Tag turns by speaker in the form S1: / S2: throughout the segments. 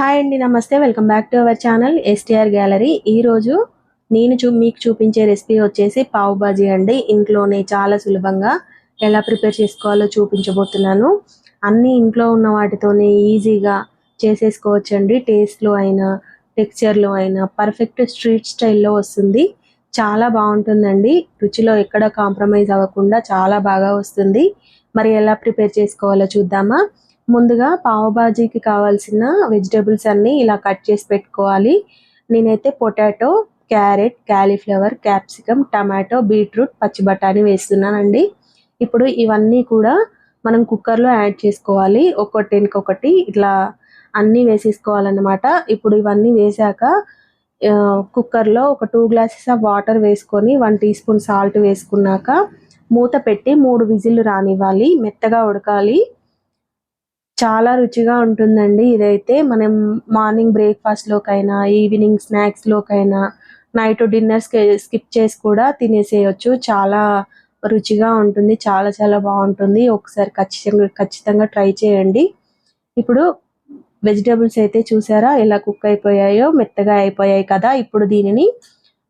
S1: Hi అండి నమస్తే. Welcome back to our channel STR gallery. ఈరోజు నేను చూ మీకు చూపించే రెసిపీ వచ్చేసి పావు బాజీ అండి. ఇంట్లోనే చాలా సులభంగా ఎలా ప్రిపేర్ చేసుకోవాలో చూపించబోతున్నాను. అన్ని ఇంట్లో ఉన్న వాటితోనే ఈజీగా చేసేసుకోవచ్చండి. టేస్ట్లో అయినా టెక్స్చర్లో అయినా పర్ఫెక్ట్ స్ట్రీట్ స్టైల్లో వస్తుంది. చాలా బాగుంటుందండి. రుచిలో ఎక్కడ కాంప్రమైజ్ అవ్వకుండా చాలా బాగా వస్తుంది. మరి ఎలా ప్రిపేర్ చేసుకోవాలో చూద్దామా? ముందుగా పావుబాజీకి కావాల్సిన వెజిటేబుల్స్ అన్నీ ఇలా కట్ చేసి పెట్టుకోవాలి. నేనైతే potato carrot cauliflower capsicum tomato beetroot పచ్చి బఠానీ వేస్తున్నానండి. ఇప్పుడు ఇవన్నీ కూడా మనం కుక్కర్లో యాడ్ చేసుకోవాలి. ఒక్కొక్కటి ఇట్లా అన్నీ వేసేసుకోవాలన్నమాట. ఇప్పుడు ఇవన్నీ వేసాక కుక్కర్లో ఒక టూ గ్లాసెస్ ఆఫ్ వాటర్ వేసుకొని వన్ టీ స్పూన్ సాల్ట్ వేసుకున్నాక మూత పెట్టి మూడు విజిల్లు రానివ్వాలి. మెత్తగా ఉడకాలి. చాలా రుచిగా ఉంటుందండి. ఇదైతే మనం మార్నింగ్ బ్రేక్ఫాస్ట్లోకైనా ఈవినింగ్ స్నాక్స్లోకైనా నైట్ డిన్నర్ స్కిప్ చేసి కూడా తినేసేయచ్చు. చాలా రుచిగా ఉంటుంది. చాలా చాలా బాగుంటుంది. ఒకసారి ఖచ్చితంగా ఖచ్చితంగా ట్రై చేయండి. ఇప్పుడు వెజిటేబుల్స్ అయితే చూసారా? ఎలా కుక్ అయిపోయాయో మెత్తగా అయిపోయాయి కదా. ఇప్పుడు దీనిని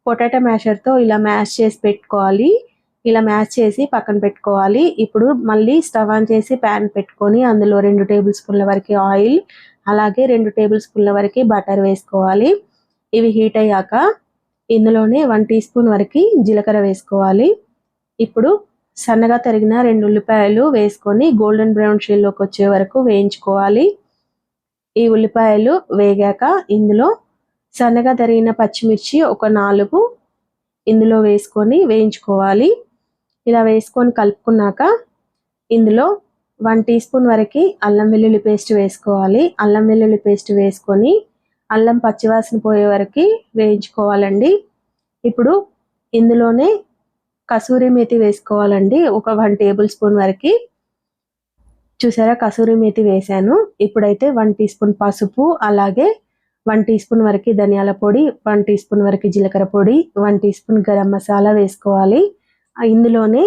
S1: పొటాటో మ్యాషర్తో ఇలా మ్యాష్ చేసి పెట్టుకోవాలి. ఇలా మ్యాష్ చేసి పక్కన పెట్టుకోవాలి. ఇప్పుడు మళ్ళీ స్టవ్ ఆన్ చేసి ప్యాన్ పెట్టుకొని అందులో రెండు టేబుల్ స్పూన్ల వరకు ఆయిల్ అలాగే రెండు టేబుల్ స్పూన్ల వరకు బటర్ వేసుకోవాలి. ఇవి హీట్ అయ్యాక ఇందులోనే వన్ టీ స్పూన్ వరకు జీలకర్ర వేసుకోవాలి. ఇప్పుడు సన్నగా తరిగిన రెండు ఉల్లిపాయలు వేసుకొని గోల్డెన్ బ్రౌన్ షేల్లోకి వచ్చే వరకు వేయించుకోవాలి. ఈ ఉల్లిపాయలు వేగాక ఇందులో సన్నగా తరిగిన పచ్చిమిర్చి ఒక నాలుగు ఇందులో వేసుకొని వేయించుకోవాలి. ఇలా వేసుకొని కలుపుకున్నాక ఇందులో వన్ టీ స్పూన్ వరకు అల్లం వెల్లుల్లి పేస్ట్ వేసుకోవాలి. అల్లం వెల్లుల్లి పేస్ట్ వేసుకొని అల్లం పచ్చివాసన పోయే వరకు వేయించుకోవాలండి. ఇప్పుడు ఇందులోనే కసూరి మేతి వేసుకోవాలండి. ఒక వన్ టేబుల్ స్పూన్ వరకు. చూసారా? కసూరి మేతి వేసాను. ఇప్పుడైతే వన్ టీ స్పూన్ పసుపు అలాగే వన్ టీ స్పూన్ వరకు ధనియాల పొడి వన్ టీ స్పూన్ వరకు జీలకర్ర పొడి one teaspoon garam masala వేసుకోవాలి. ఇందులోనే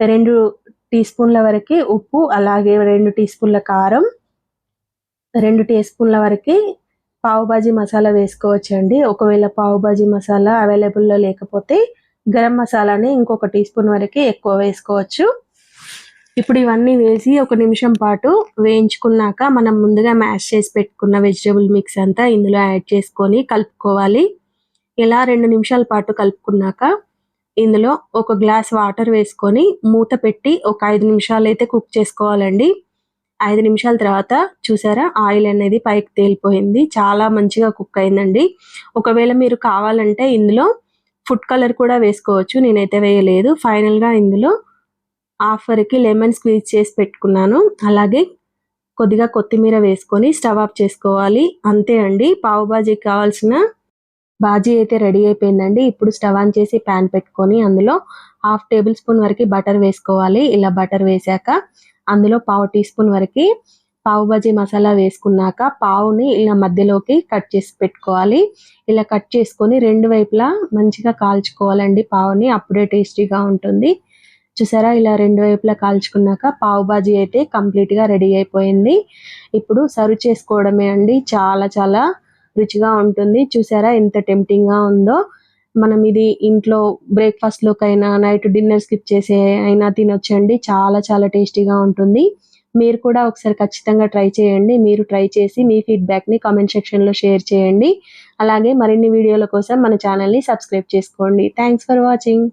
S1: రెండు టీ స్పూన్ల వరకు ఉప్పు అలాగే రెండు టీ స్పూన్ల కారం రెండు టీ స్పూన్ల వరకు పావుబాజీ మసాలా వేసుకోవచ్చండి. ఒకవేళ పావుబాజీ మసాలా అవైలబుల్లో లేకపోతే గరం మసాలాని ఇంకొక టీ స్పూన్ వరకు ఎక్కువ వేసుకోవచ్చు. ఇప్పుడు ఇవన్నీ వేసి ఒక నిమిషం పాటు వేయించుకున్నాక మనం ముందుగా మ్యాష్ చేసి పెట్టుకున్న వెజిటేబుల్ మిక్స్ అంతా ఇందులో యాడ్ చేసుకొని కలుపుకోవాలి. ఇలా రెండు నిమిషాల పాటు కలుపుకున్నాక ఇందులో ఒక గ్లాస్ వాటర్ వేసుకొని మూత పెట్టి ఒక ఐదు నిమిషాలు అయితే కుక్ చేసుకోవాలండి. ఐదు నిమిషాల తర్వాత చూసారా ఆయిల్ అనేది పైకి తేలిపోయింది. చాలా మంచిగా కుక్ అయిందండి. ఒకవేళ మీరు కావాలంటే ఇందులో ఫుడ్ కలర్ కూడా వేసుకోవచ్చు. నేనైతే వేయలేదు. ఫైనల్గా ఇందులో ఆఫర్కి లెమన్ స్క్వీజ్ చేసి పెట్టుకున్నాను. అలాగే కొద్దిగా కొత్తిమీర వేసుకొని స్టవ్ ఆఫ్ చేసుకోవాలి. అంతే అండి. పావుబాజీకి కావాల్సిన బాజీ అయితే రెడీ అయిపోయిందండి. ఇప్పుడు స్టవ్ ఆన్ చేసి ప్యాన్ పెట్టుకొని అందులో హాఫ్ టేబుల్ స్పూన్ వరకు బటర్ వేసుకోవాలి. ఇలా బటర్ వేసాక అందులో పావు టీ స్పూన్ వరకు పావు బజీ మసాలా వేసుకున్నాక పావుని ఇలా మధ్యలోకి కట్ చేసి పెట్టుకోవాలి. ఇలా కట్ చేసుకొని రెండు వైపులా మంచిగా కాల్చుకోవాలండి పావుని. అప్పుడే టేస్టీగా ఉంటుంది. చూసారా? ఇలా రెండు వైపులా కాల్చుకున్నాక పావు బాజీ అయితే కంప్లీట్గా రెడీ అయిపోయింది. ఇప్పుడు సర్వ్ చేసుకోవడమే అండి. చాలా చాలా రుచిగా ఉంటుంది. చూసారా ఎంత టెంప్టింగ్గా ఉందో. మనం ఇది ఇంట్లో బ్రేక్ఫాస్ట్లోకైనా నైట్ డిన్నర్ స్కిప్ చేసే అయినా తినొచ్చండి. చాలా చాలా టేస్టీగా ఉంటుంది. మీరు కూడా ఒకసారి ఖచ్చితంగా ట్రై చేయండి. మీరు ట్రై చేసి మీ ఫీడ్బ్యాక్ని కామెంట్ సెక్షన్లో షేర్ చేయండి. అలాగే మరిన్ని వీడియోల కోసం మన ఛానల్ని సబ్స్క్రైబ్ చేసుకోండి. Thanks for watching.